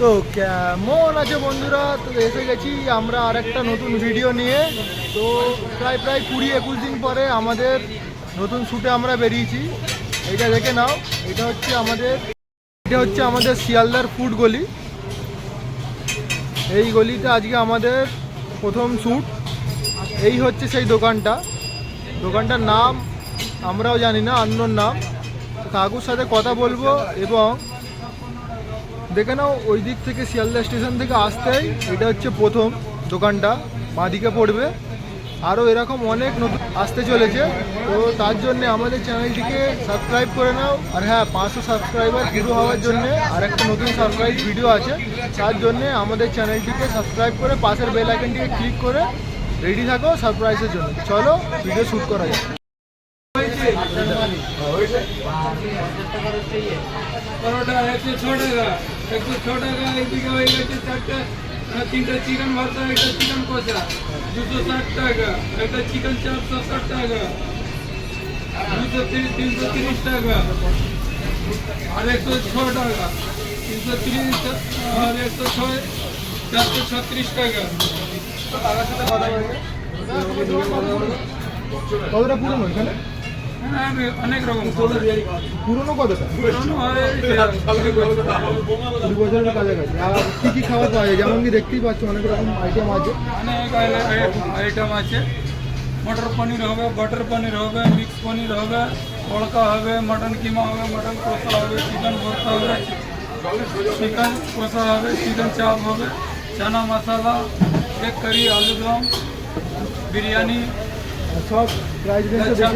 তো কেমন আছে বন্ধুরা? তো এসে গেছি আমরা আর একটা নতুন ভিডিও নিয়ে। তো প্রায় প্রায় কুড়ি একুশ দিন পরে আমাদের নতুন শ্যুটে আমরা বেরিয়েছি। এটা দেখে নাও, এটা হচ্ছে আমাদের এটা হচ্ছে আমাদের শিয়ালদার ফুড গলি। এই গলিতে আজকে আমাদের প্রথম শ্যুট এই হচ্ছে সেই দোকানটা। দোকানটার নাম আমরাও জানি না অন্যর নাম। কাকুর সাথে কথা বলব এবং দেখে নাও, ওই দিক থেকে শিয়ালদা স্টেশন থেকে আসতেই এটা হচ্ছে প্রথম দোকানটা, বাঁদিকে পড়বে। আরও এরকম অনেক নতুন আসতে চলেছে। তো তার জন্য আমাদের চ্যানেলটিকে সাবস্ক্রাইব করে নাও। আর হ্যাঁ পাঁচশো সাবস্ক্রাইবার শুরু হওয়ার জন্য আর একটা নতুন সারপ্রাইজ ভিডিও আছে। তার জন্য আমাদের চ্যানেলটিকে সাবস্ক্রাইব করে পাশের বেল আইকনটিকে ক্লিক করে রেডি থাকো সারপ্রাইজের জন্য। চলো ভিডিও শ্যুট করা যায় পরোটা একশো ছ টাকা এইদিকে হয়ে গেছে চারটে তিনটা চিকেন ভর্তা, একটা চিকেন কষা, দুশো ষাট টাকা, একটা চিকেন চাপ সত্তর টাকা, দুশো তিরিশ, তিনশো তিরিশ টাকা, আর একশো ছ টাকা, তিনশো তিরিশ, আর একশো ছয় চারশো ছত্রিশ টাকা। কতটা পুরনো এখানে? অনেক রকম পুরনো কতটা? পুরনো বছরের কাছাকাছি। আর কী কী খাবার পাওয়া যায়? যেমন কি দেখতেই পাচ্ছ অনেক রকম আইটেম আছে। অনেক আইটেম আছে। মটর পনির হবে বাটার পনির হবে মিক্স পনির হবে তড়কা হবে মটন কিমা হবে মটন কষা হবে চিকেন ভর্তা হবে চিকেন কষা হবে চিকেন চাপ হবে চানা মশলা এক কারি আলু দম বিরিয়ানি সব প্রাইস রেঞ্জে লচ্ছা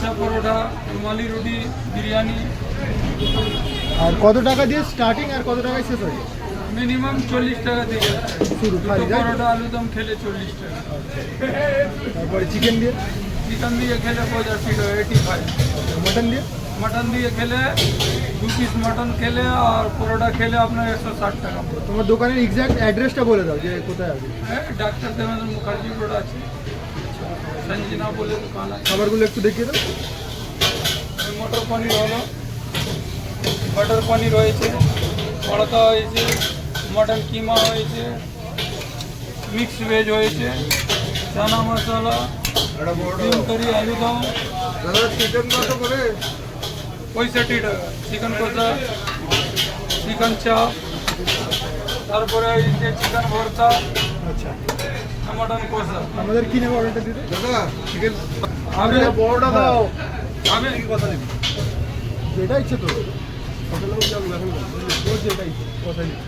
হ্যাঁ, পরোটা রুমালি রুটি বিরিয়ানি। আর কত টাকা দিয়ে স্টার্টিং আর কত টাকায় শেষ হয় মিনিমাম চল্লিশ টাকা থেকে শুরু? পরোটা আলু দম খেলে চল্লিশ টাকা। তারপরে চিকেন দিয়ে? চিকেন দিয়ে খেলে পঁচাশি টাকা এইটি ফাইভ মটন দিয়ে? মটন দিয়ে খেলে দু পিস মটন খেলে আর পরোটা খেলে আপনার একশো ষাট টাকা। তোমার দোকানের এক্স্যাক্ট অ্যাড্রেসটা বলে দাও যে কোথায় আছে। হ্যাঁ ডাক্তার দেবেন্দ্র মুখার্জি রোড আছে সঞ্জিনা বলে দোকান আছে খাবারগুলো একটু দেখিয়ে দাও। এই মটর পনির হলো। মটর পনির হয়েছে তড়কা হয়েছে মটন কিমা হয়েছে মিক্স ভেজ হয়েছে চানা মশলা ডিম কারি আলু দম। চিকেন কত করে? পঁয়ষট্টি টাকা। চিকেন কষা চিকেন চাপ তারপরে এই যে চিকেন ভর্তা। আচ্ছা। আমাদের কি নেব অর্ডারটা দিতে? দাদা চিকেন আমি বড়টা দাও। আমি কথা নেবি যেটা ইচ্ছে তো হোটেলেও যাব এখন তোর যেটা ইচ্ছে কথা নেই।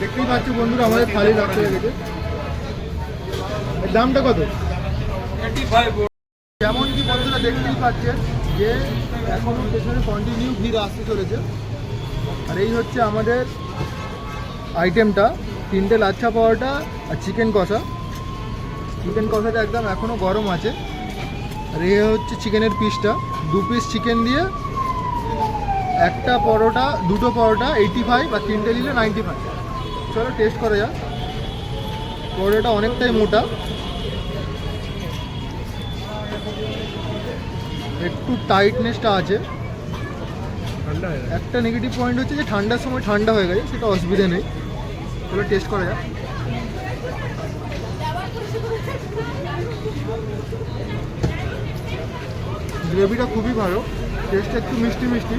দেখতেই পাচ্ছ বন্ধুরা আমাদের থালি রাখতে হয়ে গেছে। দামটা কত? যেমন কি বন্ধুরা দেখতেই পাচ্ছেন যে এখনও পেছনে কন্টিনিউ ভিড় আসতে চলেছে। আর এই হচ্ছে আমাদের আইটেমটা তিনটে লাচ্ছা পাওয়াটা আর চিকেন কষা। চিকেন কষাটা একদম এখনও গরম আছে। আর এ হচ্ছে চিকেনের পিসটা দু পিস চিকেন দিয়ে একটা পরোটা দুটো পরোটা এইটি ফাইভ আর তিনটে নিলে নাইনটি ফাইভ চলো টেস্ট করা যাক। পরোটাটা অনেকটাই মোটা। একটু টাইটনেসটা আছে। একটা নেগেটিভ পয়েন্ট হচ্ছে যে ঠান্ডার সময় ঠান্ডা হয়ে গেছে সেটা অসুবিধা নেই। চলো টেস্ট করা। যাক গ্রেভিটা খুবই ভালো টেস্টটা একটু মিষ্টি মিষ্টি।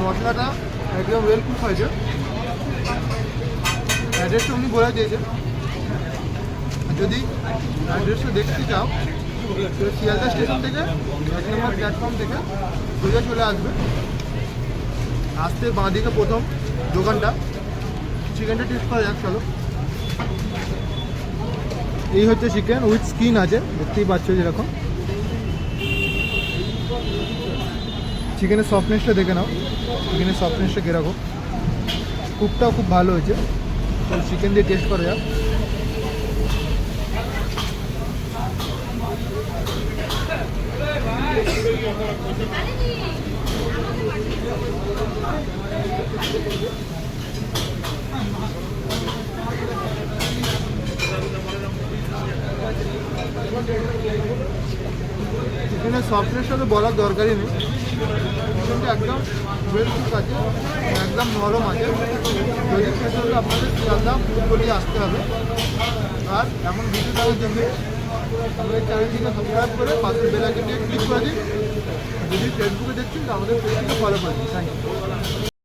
মশলাটা একদম ওয়েল কুক হয়েছে। অ্যাড্রেসটা উনি বলে দিয়েছে যদি অ্যাড্রেসটা দেখতে চাও তো শিয়ালদা স্টেশন থেকে, এক নম্বর প্ল্যাটফর্ম থেকে সোজা চলে আসবে। আসতে বাঁ দিকে প্রথম দোকানটা। চিকেনটা টেস্ট করা যাক, চলো। এই হচ্ছে চিকেন উইথ স্কিন আছে, দেখতেই পাচ্ছ যেরকম। চিকেনের সফটনেসটা দেখে নাও। চিকেনের সফটনেসটা কীরকম। কুকটাও খুব ভালো হয়েছে। তো চিকেন দিয়ে টেস্ট করা যাক। চিকেনের সফটনেসটা তো বলার দরকারই নেই। চিকেনটা একদম ওয়েল আছে, একদম নরম আছে। যদি খেতে হলে আপনাদের শিয়ালদা ফুলকলি আসতে হবে। আর এখন ভিডিওটা দেখে আমাদের চ্যানেলটিকে সাবস্ক্রাইব করে পাশের বেলাইকনটি ক্লিক করে দিন। যদি ফেসবুকে দেখছেন আমাদের পেজটিকে ফলো করে দিন। Thank you